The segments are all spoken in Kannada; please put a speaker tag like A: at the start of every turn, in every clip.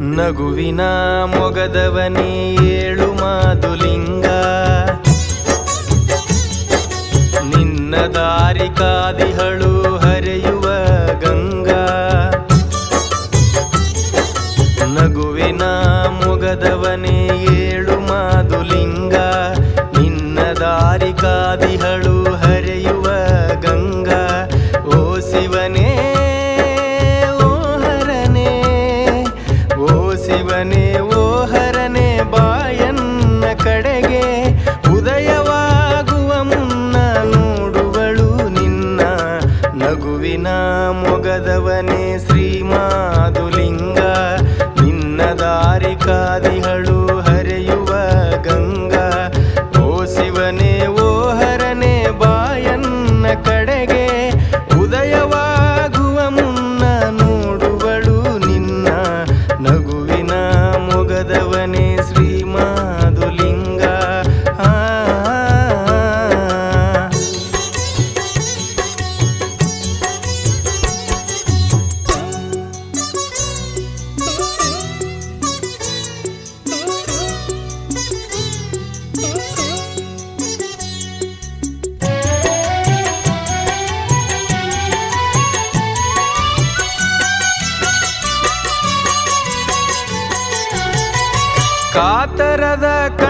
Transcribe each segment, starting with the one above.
A: ನಗುವಿನ ಮೊಗದವನೇ ಏಳು ಮಾದುಲಿಂಗ. ನಿನ್ನ ದಾರಿಕಾದಿಹಳು ಹರಿಯುವ ಗಂಗಾ. ನಗುವಿನ ಮೊಗದವನೇ ಏಳು ಮಾದುಲಿಂಗ. ನಿನ್ನ ದಾರಿ ಕಾದಿಹಳು ಮೊಗದವನೇ ಶ್ರೀಮಾದುಲಿಂಗ ಕಾತರದ ಕಂಟಿಯಲ್ಲಿ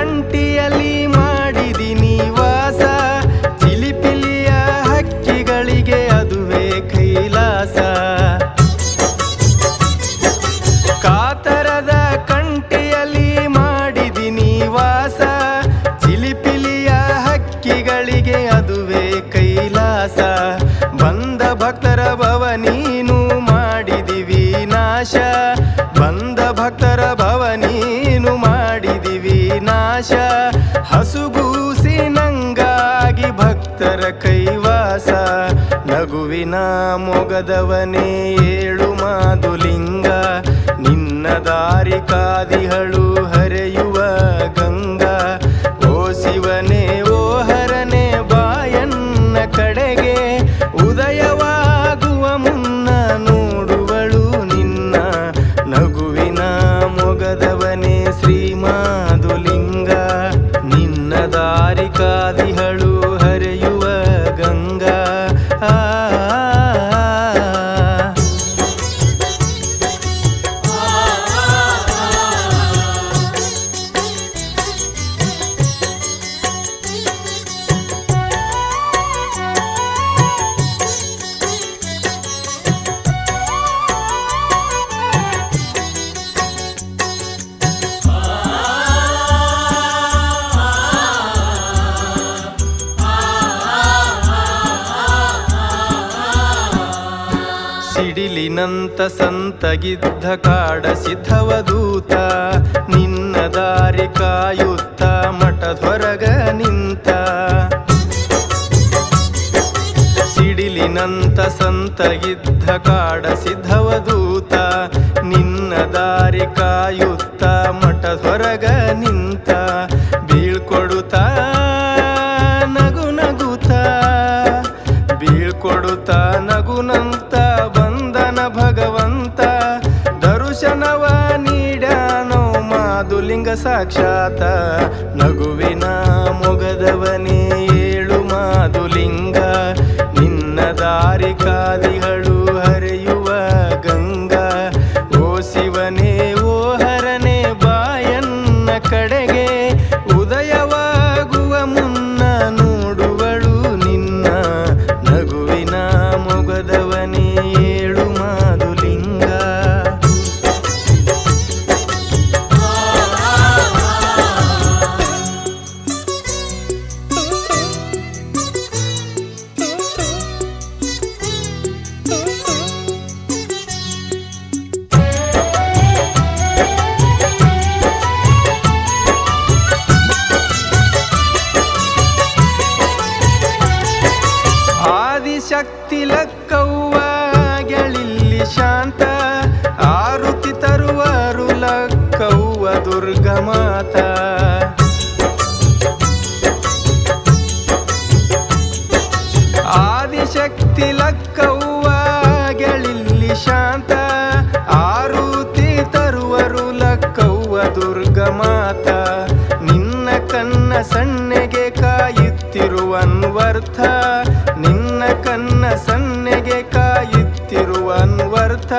A: ನಗುವಿನ ಮೊಗದವನೇ ಏಳು ಮಾದುಲಿಂಗ. ನಿನ್ನ ದಾರಿ ಕಾದಿಹಳು ಹರಿಯುವ ಸಿಡಿಲಿನಂತ ಸಂತಗಿದ್ದ ಕಾಡ ಸಿದ್ಧವದೂತ, ನಿನ್ನ ದಾರಿ ಕಾಯುತ್ತ ಮಠದೊರಗ ನಿಂತ. ಸಿಡಿಲಿನಂತ ಸಂತಗಿದ್ದ ಕಾಡ ಸಿದ್ಧವದೂತ, ನಿನ್ನ ದಾರಿ ಕಾಯುತ್ತ ಮಠದೊರಗ ನಿಂತ. ಸಾಕ್ಷಾತ ನಗುವಿನ ಮೊಗದವನೇ ಏಳು ಮಾದುಲಿಂಗ. ನಿನ್ನ ದಾರಿ ಕಾದಿಗಳು ಹರಿಯುವ ಗಂಗಾ. ಓ ಶಿವನೇ, ಓ ಹರನೆ, ಬಾಯನ್ನ ಕಡೆಗೆ ಉದಯವಾಗುವ ಮುನ್ನ ನೋಡುವಳು ನಿನ್ನ ನಗುವಿನ ಮೊಗದವನೇ ಆದಿಶಕ್ತಿ ಲಕ್ಕವ್ವ, ಗೆಳಿಲ್ಲಿ ಶಾಂತ. ಆರುತಿ ತರುವರು ದುರ್ಗ ಮಾತ. ನಿನ್ನ ಕನ್ನ ಸಣ್ಣಗೆ ಕಾಯುತ್ತಿರುವನ್ವರ್ಥ ನಿನ್ನ ಕನ್ನ ಸಣ್ಣಗೆ ಕಾಯುತ್ತಿರುವನ್ವರ್ಥ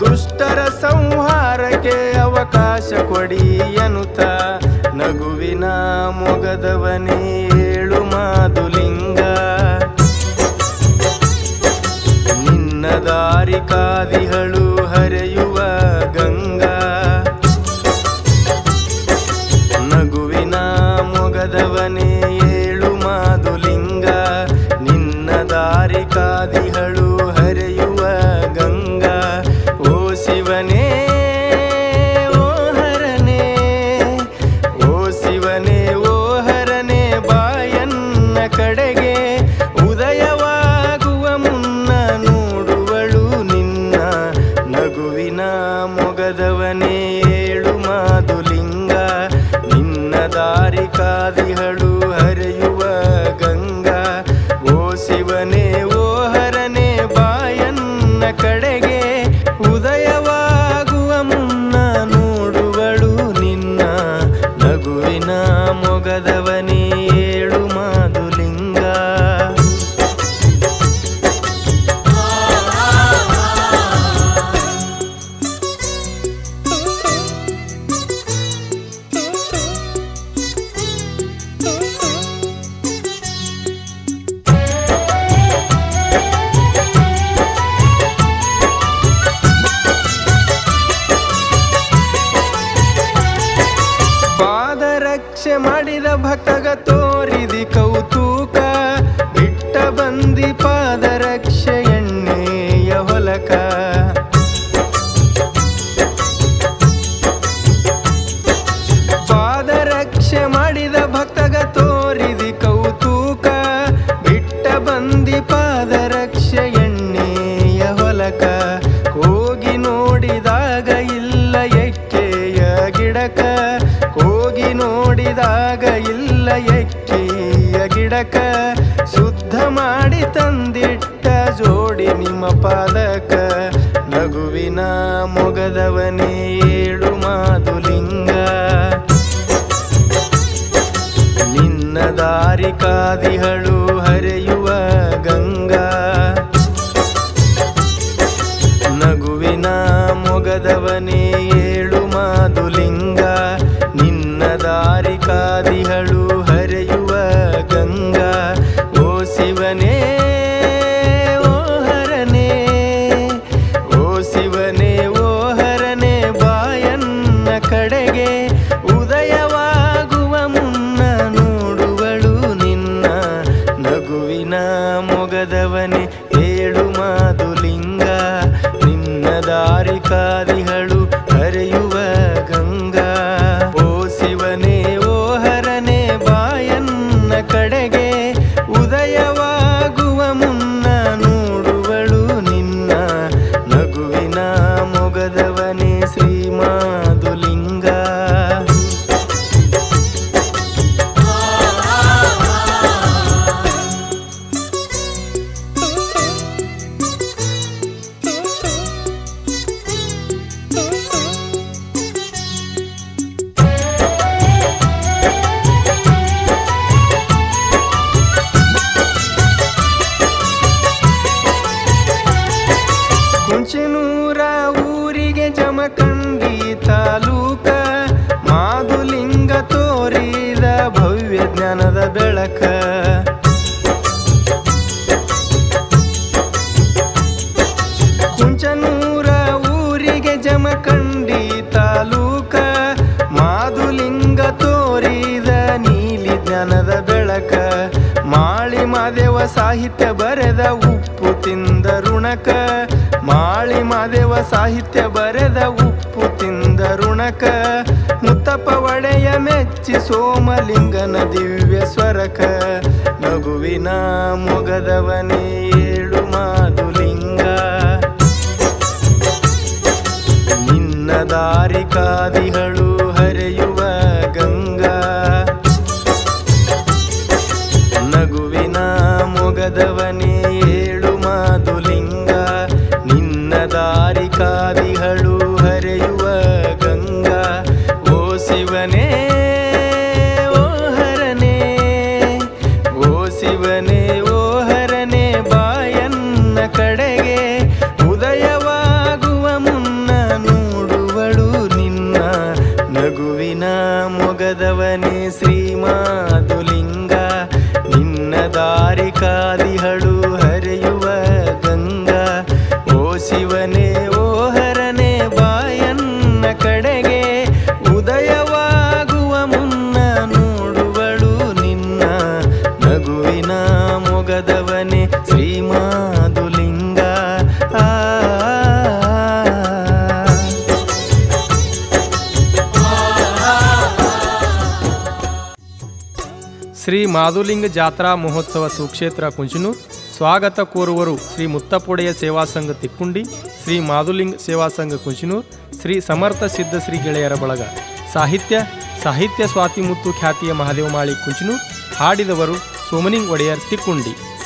A: ದುಷ್ಟರ ಸಂಹಾರಕ್ಕೆ ಅವಕಾಶ ಕೊಡಿ ಎನ್ನುತ್ತ ನಗುವಿನ ಮೊಗದವನೇ ಏಳು ಮಾದುಲಿಂಗ ಕಾದಿಹಳು ಹರಿಯುವ ಗಂಗಾ. ನಗುವಿನ ಮೊಗದವನೇ ನೋಡಿದಾಗ ಇಲ್ಲ ಎಕ್ಕಿಯ ಗಿಡಕ, ಶುದ್ಧ ಮಾಡಿ ತಂದಿಟ್ಟ ಜೋಡಿ ನಿಮ್ಮ ಪಾದಕ. ನಗುವಿನ ಮೊಗದವನೇ ಏಳು ಮಾದುಲಿಂಗ ನಿನ್ನ ದಾರಿ ಕಾದಿಹಳು ತೋರಿದ ಭವ್ಯ ಜ್ಞಾನದ ಬೆಳಕ. ಕುಂಚನೂರ ಊರಿಗೆ ಜಮಖಂಡಿ ತಾಲೂಕ, ಮಾಧುಲಿಂಗ ತೋರಿದ ನೀಲಿ ಜ್ಞಾನದ ಬೆಳಕ. ಮಾಳಿ ಮಾದೇವ ಸಾಹಿತ್ಯ ಬರೆದ ಉಪ್ಪು ತಿಂದ ಋಣಕ, ಮಾಳಿ ಮಾದೇವ ಸಾಹಿತ್ಯ ಬರೆದ ಉಪ್ಪು ಋಣಕ ಮುತ್ತಪ್ಪ ಒಡೆಯ ಮೆಚ್ಚಿ ಸೋಮಲಿಂಗನ ದಿವ್ಯ ಸ್ವರಕ. ನಗುವಿನ ಮೊಗದವನೇ ಏಳು ಮಾಧುಲಿಂಗ ನಿನ್ನ ದಾರಿ ಕಾದಿಹಳು ಶಿವನೇ ಓಹರನೆ ಬಾಯನ್ನ ಕಡೆಗೆ ಉದಯವಾಗುವ ಮುನ್ನ ನೋಡುವಳು ನಿನ್ನ ನಗುವಿನ ಮೊಗದವನೇ ಶ್ರೀಮಾದುಲಿಂಗ ಆ.
B: ಶ್ರೀ ಮಾಧುಲಿಂಗ ಜಾತ್ರಾ ಮಹೋತ್ಸವ ಸುಕ್ಷೇತ್ರ ಕುಂಚನೂರು. ಸ್ವಾಗತ ಕೋರುವರು ಶ್ರೀ ಮುತ್ತಪೊಡೆಯ ಸೇವಾ ಸಂಘ ತಿಕ್ಕುಂಡಿ ಶ್ರೀ ಮಾಧುಲಿಂಗ್ ಸೇವಾ ಸಂಘ ಕುಂಚನೂರ್, ಶ್ರೀ ಸಮರ್ಥ ಸಿದ್ಧ ಶ್ರೀ ಗೆಳೆಯರ ಬಳಗ. ಸಾಹಿತ್ಯ ಸಾಹಿತ್ಯ ಸ್ವಾತಿ ಮುತ್ತು ಖ್ಯಾತಿಯ ಮಹಾದೇವಮಾಳಿ ಕುಂಚನೂರ್, ಹಾಡಿದವರು ಸೋಮನಿಂಗ್ ಒಡೆಯರ್ ತಿಕ್ಕುಂಡಿ